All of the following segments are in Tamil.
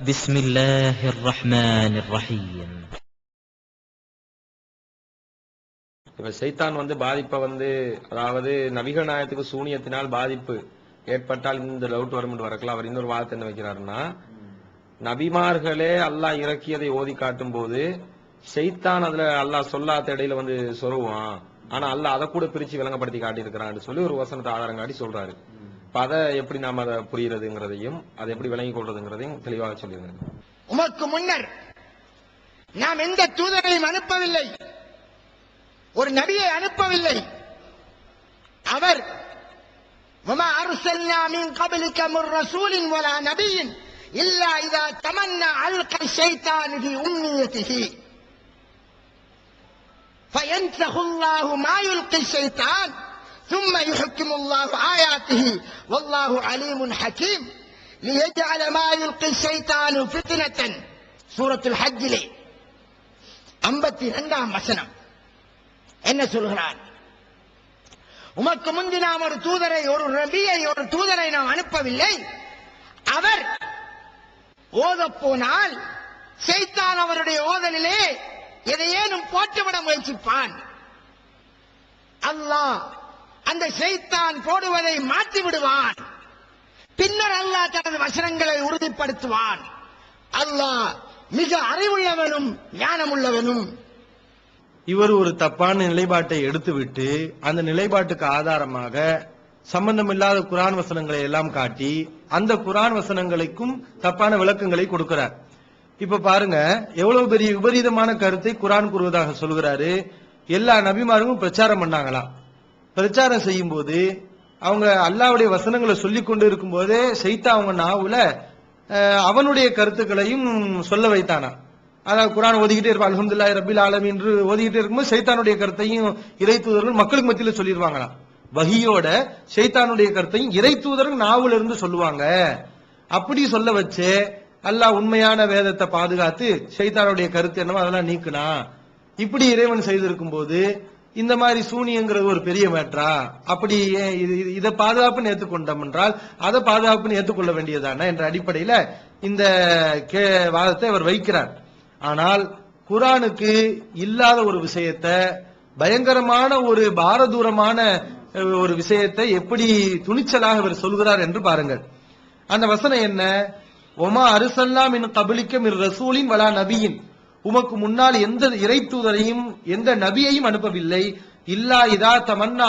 بسم الله الرحمن الرحيم இப்ப சைத்தான் வந்து பாதிப்பை வந்து அதாவது நபிகள் நாயத்துக்கு சூனியத்தினால் பாதிப்பு ஏற்பட்டால் இந்த டவுட் வரும் என்று வரக்கலாம் அவர் இன்னொரு வாதத்தை என்ன வைக்கிறாருன்னா நபிமார்களே அல்லாஹ் இறக்கியதை ஓதி காட்டும் போது சைத்தான் அதுல அல்லாஹ் சொல்லாத இடையில வந்து சொருவான் ஆனா அல்லாஹ் அதை கூட பிரிச்சு விளங்கப்படுத்தி காட்டியிருக்கிறான்னு சொல்லி ஒரு வசனத்தை ஆதாரம் காட்டி சொல்றாரு இப்ப அதை எப்படி நாம அதை புரியுறதுங்கிறதையும் அதை எப்படி விளங்கி கொள்றதுங்கிறதையும் தெளிவாக சொல்லியிருங்க உமக்கு முன்னர் நாம் எந்த தூதரையும் அனுப்பவில்லை ஒரு நபியை அனுப்பவில்லை அவர் وما أرسلنا من قبلك من رسول ولا نبي إلا إذا تمنى ألقى الشيطان في أمنيته فينسخ الله ما يلقي الشيطان ثم يحكم الله آياته والله عليم حكيم ليجعل ما يلقي الشيطان فتنة سورة الحج لي ஐம்பத்தி இரண்டாம் வசனம் என்ன சொல்கிறார் உமக்கு முந்தி நாம் ஒரு தூதரை ஒரு ரபியை ஒரு தூதரை நாம் அனுப்பவில்லை அவர் ஓதப் போனால் செய்தான் அவருடைய ஓதலிலே எதையேனும் போட்டுவிட முயற்சிப்பான் அல்லாஹ் அந்த செய்தான் போடுவதை மாற்றி விடுவான் பின்னர் அல்லாஹ் தனது வசனங்களை உறுதிப்படுத்துவான். அல்லாஹ் மிக அறிவுள்ளவனும் ஞானமுள்ளவனும். இவர் ஒரு தப்பான நிலைப்பாட்டை எடுத்துவிட்டு அந்த நிலைப்பாட்டுக்கு ஆதாரமாக சம்பந்தமில்லாத குரான் வசனங்களை எல்லாம் காட்டி அந்த குரான் வசனங்களுக்கும் தப்பான விளக்கங்களை கொடுக்கிறார். இப்ப பாருங்க எவ்வளவு பெரிய விபரீதமான கருத்தை குரான் கூறுவதாக சொல்கிறாரு. எல்லா நபிமாரும் பிரச்சாரம் பண்ணாங்களாம். பிரச்சாரம் செய்யும் போது அவங்க அல்லாவுடைய வசனங்களை சொல்லி கொண்டு இருக்கும் போதே செய்தா அவங்க நாவுல அவனுடைய கருத்துக்களையும் சொல்ல வைத்தானா? அதாவது குரான் ஓதிக்கிட்டே இருப்பான் அலமதுல்லா ரபில் ஆலம் என்று ஓதிக்கிட்டே இருக்கும்போது சைத்தானுடைய கருத்தையும் இறை தூதர்கள் மக்களுக்கு மத்தியில் சொல்லிடுவாங்களாம் வகியோட சைத்தானுடைய கருத்தையும் இறை தூதர்கள் நாவுல இருந்து சொல்லுவாங்க. அப்படி சொல்ல வச்சு அல்லாஹ் உண்மையான வேதத்தை பாதுகாத்து சைத்தானுடைய கருத்து என்னவோ அதெல்லாம் நீக்குனா இப்படி இறைவன் செய்திருக்கும் போது இந்த மாதிரி சூனியங்கிறது ஒரு பெரிய மேட்ரா அப்படி ஏன் இது இதை பாதுகாப்புன்னு ஏற்றுக்கொண்டோம் என்றால் அதை பாதுகாப்புன்னு ஏற்றுக்கொள்ள வேண்டியதான என்ற அடிப்படையில இந்த கே வாதத்தை அவர் வைக்கிறார். ஆனால் குரானுக்கு இல்லாத ஒரு விஷயத்த பயங்கரமான ஒரு பாரதூரமான ஒரு விஷயத்தை எப்படி துணிச்சலாக இவர் சொல்கிறார் என்று பாருங்கள். அந்த வசனம் என்ன? ஒமா அருசல்லா இன் கபலிக்க மின் ரசூலின் வலா நபியின். உமக்கு முன்னால் எந்த இறை தூதரையும் எந்த நபியையும் அனுப்பவில்லை. இல்லா இதா தமன்னா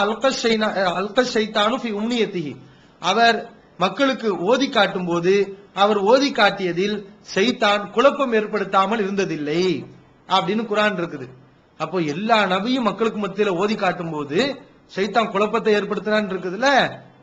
அல்கஷைத்தானு ஃபி அவர் மக்களுக்கு ஓதி காட்டும் போது அவர் ஓதி காட்டியதில் செய்தான் குழப்பம் ஏற்படுத்தாமல் இருந்ததில்லை அப்படின்னு குரான் இருக்குது. அப்போ எல்லா நபியும் மக்களுக்கு மத்தியில ஓதி காட்டும் போது சைத்தான் குழப்பத்தை ஏற்படுத்தினான் இருக்குதுல்ல?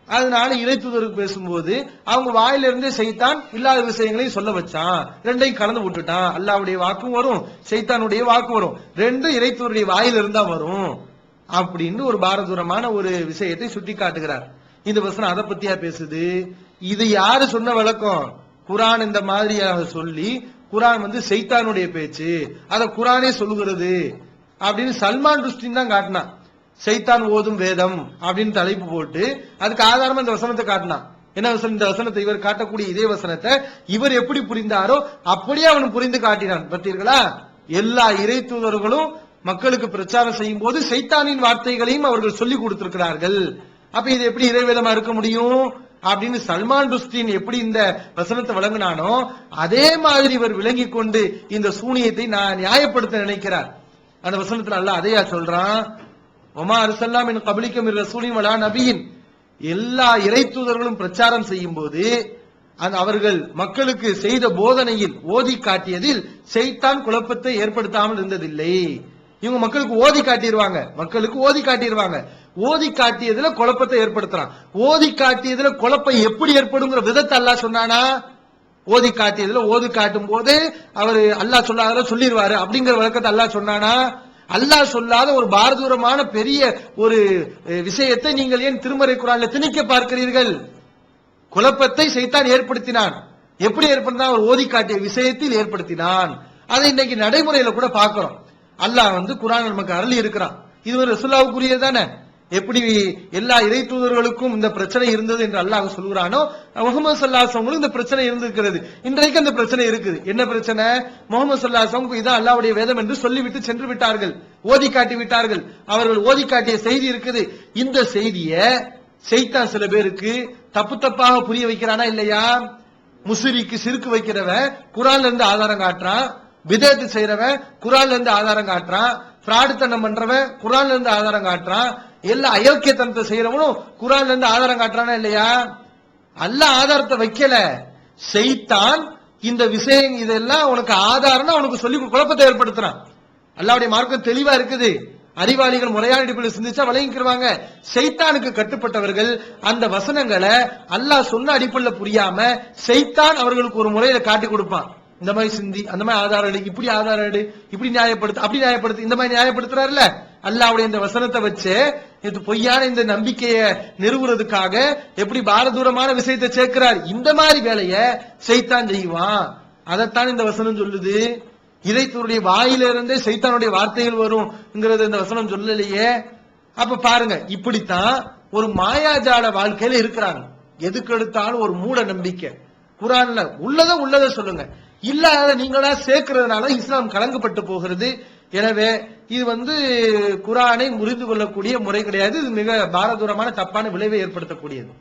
அதனால இறைத்துதருக்கு பேசும்போது அவங்க வாயிலிருந்தே செய்தான் இல்லாத விஷயங்களையும் சொல்ல வச்சான். ரெண்டையும் கலந்து விட்டுட்டான். அல்லாவுடைய வாக்கும் வரும் சைத்தானுடைய வாக்கு வரும். ரெண்டும் இறைத்துவருடைய வாயில இருந்தா வரும். அப்படின்னு ஒரு பாரதூரமான ஒரு விஷயத்தை சுட்டி காட்டுகிறார் இந்த வசனம் அதை பத்தியா பேசுது? இது யாரு சொன்ன வழக்கம் குரான் இந்த மாதிரியாக சொல்லி குரான் வந்து சைத்தானுடைய பேச்சு. அத குரானே சொல்லுகிறது. அப்படின்னு சல்மான் ருஷ்டின் தான் காட்டினான். சைத்தான் ஓதும் வேதம் அப்படின்னு தலைப்பு போட்டு அதுக்கு ஆதாரமா இந்த வசனத்தை காட்டினான். என்ன வசனம்? இந்த வசனத்தை இவர் காட்டக்கூடிய இதே வசனத்தை இவர் எப்படி புரிந்தாரோ அப்படியே அவன் புரிந்து காட்டினான். பார்த்தீர்களா எல்லா இறை தூதர்களும் மக்களுக்கு பிரச்சாரம் செய்யும் போது சைத்தானின் வார்த்தைகளையும் அவர்கள் சொல்லி கொடுத்திருக்கிறார்கள். அப்ப இது எப்படி இறைவேதமா இருக்க முடியும்? அப்படின்னு சல்மான் ருஸ்டின் எப்படி இந்த வசனத்தை வழங்கினானோ அதே மாதிரி இவர் விளங்கி கொண்டு இந்த சூனியத்தை நான் நியாயப்படுத்த நினைக்கிறார். அந்த வசனத்துல அல்ல அதையா சொல்றான்? ஒமா அருசல்லாம் என் கபலிக்கும் ரசூலின் வலா நபியின் எல்லா இறை தூதர்களும் பிரச்சாரம் செய்யும் போது அந்த அவர்கள் மக்களுக்கு செய்த போதனையில் ஓதி காட்டியதில் செய்தான் குழப்பத்தை ஏற்படுத்தாமல் இருந்ததில்லை. இவங்க மக்களுக்கு ஓதி காட்டிடுவாங்க மக்களுக்கு ஓதி காட்டிடுவாங்க ஓதி காட்டியதுல குழப்பத்தை ஏற்படுத்துறான். ஓதி காட்டியதுல குழப்பம் எப்படி ஏற்படுங்கிற விதத்தை அல்லா சொன்னானா? ஓதி காட்டியதுல ஓதி காட்டும் போது அவர் அல்லாஹ் சொல்லாத சொல்லிடுவாரு அப்படிங்கிற வழக்கத்தை அல்லாஹ் சொன்னானா? அல்லாஹ் சொல்லாத ஒரு பாரதூரமான பெரிய ஒரு விஷயத்தை நீங்கள் ஏன் திருமறை குரான்ல திணிக்க பார்க்கிறீர்கள்? குழப்பத்தை சைத்தான் ஏற்படுத்தினான். எப்படி ஏற்படுத்தினா அவர் ஓதி காட்டிய விஷயத்தில் ஏற்படுத்தினான். அதை இன்னைக்கு நடைமுறையில கூட பார்க்கிறோம். அல்லாஹ் வந்து குரான் நமக்கு அருளி இருக்கிறான். இது ஒரு ரசுல்லாவுக்குரியது தானே? எப்படி எல்லா இறை தூதர்களுக்கும் இந்த பிரச்சனை இருந்தது என்று அல்லாஹ் சொல்கிறானோ முகமது சல்லாசவங்களும் இந்த பிரச்சனை இருந்திருக்கிறது. இன்றைக்கு அந்த பிரச்சனை இருக்குது. என்ன பிரச்சனை? முகமது சல்லாசவங்க இதான் அல்லாவுடைய வேதம் என்று சொல்லிவிட்டு சென்று விட்டார்கள். ஓதி காட்டி விட்டார்கள். அவர்கள் ஓதி காட்டிய செய்தி இருக்குது. இந்த செய்திய செய்தான் சில பேருக்கு தப்பு தப்பாக புரிய வைக்கிறானா இல்லையா? முசிறிக்கு சிறுக்கு வைக்கிறவன் குரான்ல இருந்து ஆதாரம் காட்டுறான். விதேத்து செய்யறவன் குரான்ல இருந்து ஆதாரம் காட்டுறான். பிராடுத்தனம் பண்றவன் குரான்ல இருந்து ஆதாரம் காட்டுறான். எல்லா அயோக்கியத்தனத்தை செய்யறவனும் குரான்ல இருந்து ஆதாரம் காட்டுறானா இல்லையா? அல்ல ஆதாரத்தை வைக்கல. செய்தான் இந்த விஷயம் இதெல்லாம் உனக்கு ஆதாரம்னு அவனுக்கு சொல்லி குழப்பத்தை ஏற்படுத்துறான். அல்லாவுடைய மார்க்கம் தெளிவா இருக்குது. அறிவாளிகள் முறையான அடிப்படையில் சிந்திச்சா விளங்கிக்கிருவாங்க. செய்தானுக்கு கட்டுப்பட்டவர்கள் அந்த வசனங்களை அல்லாஹ் சொன்ன அடிப்படையில் புரியாம செய்தான் அவர்களுக்கு ஒரு முறையில காட்டி கொடுப்பான். இந்த மாதிரி சிந்தி அந்த மாதிரி ஆதாரம் எடு இப்படி ஆதாரம் எடு இப்படி நியாயப்படுத்து அப்படி நியாயப்படுத்து இந்த மாதிரி நியாயப்படுத்துறாருல்ல. அல்லாவுடைய இந்த வசனத்தை வச்சு இது பொய்யான இந்த நம்பிக்கையை நிறுவுறதுக்காக எப்படி பாரதூரமான விஷயத்தை சேர்க்கிறார்? இந்த மாதிரி வேலையை செய்தான் செய்வான். அதைத்தான் இந்த வசனம் சொல்லுது. இதை தன்னுடைய வாயிலிருந்தே சைத்தானுடைய வார்த்தைகள் வரும்ங்கிறது இந்த வசனம் சொல்லலையே. அப்ப பாருங்க இப்படித்தான் ஒரு மாயாஜால வாழ்க்கையில இருக்கிறாங்க. எதுக்கு எடுத்தாலும் ஒரு மூட நம்பிக்கை. குரான்ல உள்ளத உள்ளத சொல்லுங்க. இல்லாத நீங்களா சேர்க்கிறதுனால இஸ்லாம் கலங்கப்பட்டு போகிறது. எனவே இது வந்து குரானை முறிந்து கொள்ளக்கூடிய முறை கிடையாது. இது மிக பாரதூரமான தப்பான விளைவை ஏற்படுத்தக்கூடியது.